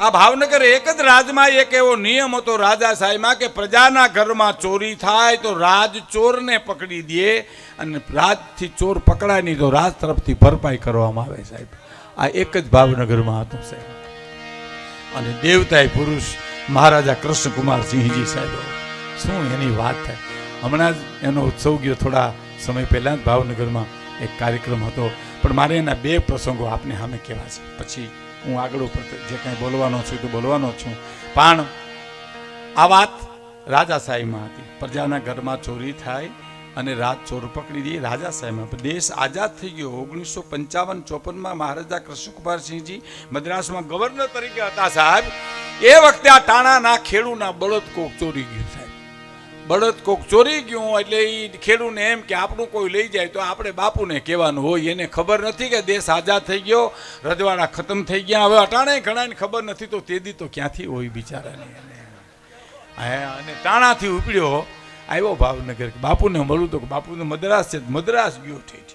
આ ભાવનગર એક જ રાજમાં એક એવો નિયમ હતો રાજા સાહેબમાં કે પ્રજાના ઘરમાં ચોરી થાય તો રાજ ચોરને પકડી દે અને રાજથી ચોર પકડાય નહીં તો રાજ તરફથી ભરપાઈ કરવામાં આવે સાહેબ. આ એક જ ભાવનગરમાં હતો સાહેબ. અને દેવતાએ પુરુષ મહારાજા કૃષ્ણકુમાર સિંહજી સાહેબ. શું એની વાત થાય? હમણાં જ એનો ઉત્સવ ગયો થોડા સમય પહેલાં જ ભાવનગરમાં એક કાર્યક્રમ હતો. પણ મારે એના બે પ્રસંગો આપને સામે કહેવા છે. પછી હું આગળ ઉપર જે કાંઈ બોલવાનો છું તો બોલવાનો છું. પણ આ વાત રાજા સાહેબમાં હતી. પ્રજાના ઘરમાં ચોરી થાય અને રાજ ચોર પકડી દે રાજા સાહેબમાં. દેશ આઝાદ થઈ ગયો. ઓગણીસો પંચાવન ચોપનમાં મહારાજા કૃષ્ણકુમારસિંહજી મદ્રાસમાં ગવર્નર તરીકે હતા સાહેબ. એ વખતે આ ટાણાના ખેડૂના બળદ કોક ચોરી ગયું સાહેબ. બળદ કોક ચોરી ગયું એટલે એ ખેડૂને એમ કે આપણું કોઈ લઈ જાય તો આપણે બાપુને કહેવાનું હોય. એને ખબર નથી કે દેશ આઝાદ થઈ ગયો, રજવાડા ખતમ થઈ ગયા. હવે અટાણે ઘણાને ખબર નથી તો તેદી તો ક્યાંથી હોય બિચારાને અને તાણાથી ઉપડ્યો, આવ્યો ભાવનગર. બાપુને મળું તો બાપુને મદ્રાસ છે. મદ્રાસ ગયો ઠેઠ.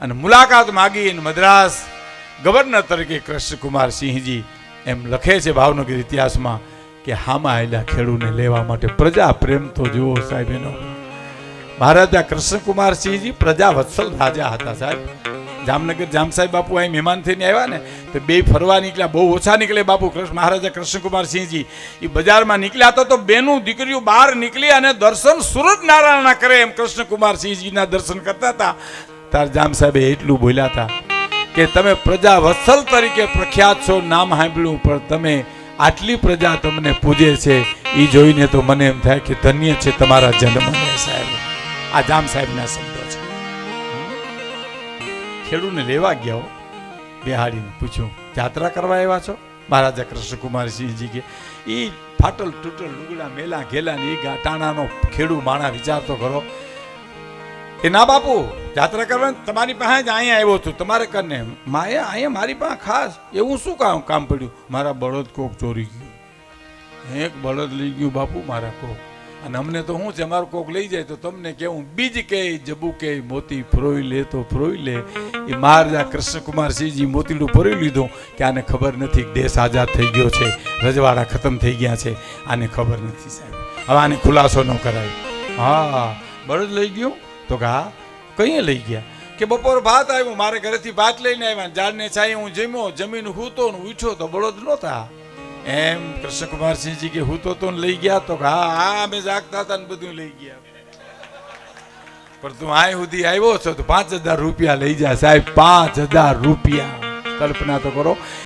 અને મુલાકાત માગી અને મદ્રાસ ગવર્નર તરીકે કૃષ્ણકુમાર સિંહજી એમ લખે છે ભાવનગર ઇતિહાસમાં. કે હામાં આવેલા ખેડૂને લેવા માટે પ્રજા પ્રેમ તો જુઓ સાહેબ એનો. મહારાજા કૃષ્ણકુમારસિંહજી પ્રજા વત્સલ રાજા હતા સાહેબ. જામનગર જામ સાહેબ બાપુ અહીં મહેમાન થઈને આવ્યા ને, તો બે ફરવા નીકળ્યા, બહુ ઓછા નીકળે બાપુ. કૃષ્ણ, મહારાજા કૃષ્ણકુમારસિંહજી એ બજારમાં નીકળ્યા હતા તો બેનું દીકરીઓ બહાર નીકળી અને દર્શન સુરત નારાયણના કરે એમ કૃષ્ણકુમારસિંહજીના દર્શન કરતા હતા. તાર જામ સાહેબે એટલું બોલ્યા હતા કે તમે પ્રજા વત્સલ તરીકે પ્રખ્યાત છો, નામ સાંભળ્યું, પણ તમે આટલી પ્રજા તમને પૂજે છે એ જોઈને તો મને એમ થાય કે ધન્ય છે તમારા જન્મને સાહેબ. આ જામ સાહેબના શબ્દો છે. ખેડૂને લેવા ગયા બિહાડીને પૂછ્યું, જાત્રા કરવા આવ્યા છો? મહારાજા કૃષ્ણકુમારસિંહજી કે એ ફાટલ તૂટલ લુગડા મેલા ઘેલા ને એ ટાણાનો ખેડૂ માણા વિચારતો કરો એ ના બાપુ જાત્રા કરવા તમારી પાસે જ અહીંયા આવ્યો છું, તમારે કરને માએ અહીંયા મારી પાસે ખાસ, એવું શું કામ કામ પડ્યું? મારા બળદ કોક ચોરી ગયું. એક બળદ લઈ ગયું બાપુ મારા કોક. અને અમને તો શું છે મારો કોક લઈ જાય તો તમને કેવું? બીજ કે, જબુ કે, મોતી ફરોઈ લે તો ફરોઈ લે. એ મહારાજા કૃષ્ણકુમારસિંહજી મોતીડું ફરોઈ લીધું કે આને ખબર નથી દેશ આઝાદ થઈ ગયો છે, રજવાડા ખતમ થઈ ગયા છે, આને ખબર નથી સાહેબ. હવે આને ખુલાસો ન કરાય. હા, બળદ લઈ ગયું? તો કે હા કઈએ લઈ ગયા? કે બપોર ભાત આવ્યું, મારે ઘરેથી ભાત લઈને આવ્યા. ઝાડને છાંયે હું જમ્યો, જમીન હૂતો ને ઉઠ્યો તો બળદ નહોતા. એમ કૃષ્ણકુમારસિંહજી કે હૂતો તો લઈ ગયા તો હા હા, અમે જાગતા હતા ને બધું લઈ ગયા. પણ તું આય સુધી આવ્યો છો તો પાંચ હજાર રૂપિયા લઈ જા સાહેબ, પાંચ હજાર રૂપિયા. કલ્પના તો કરો.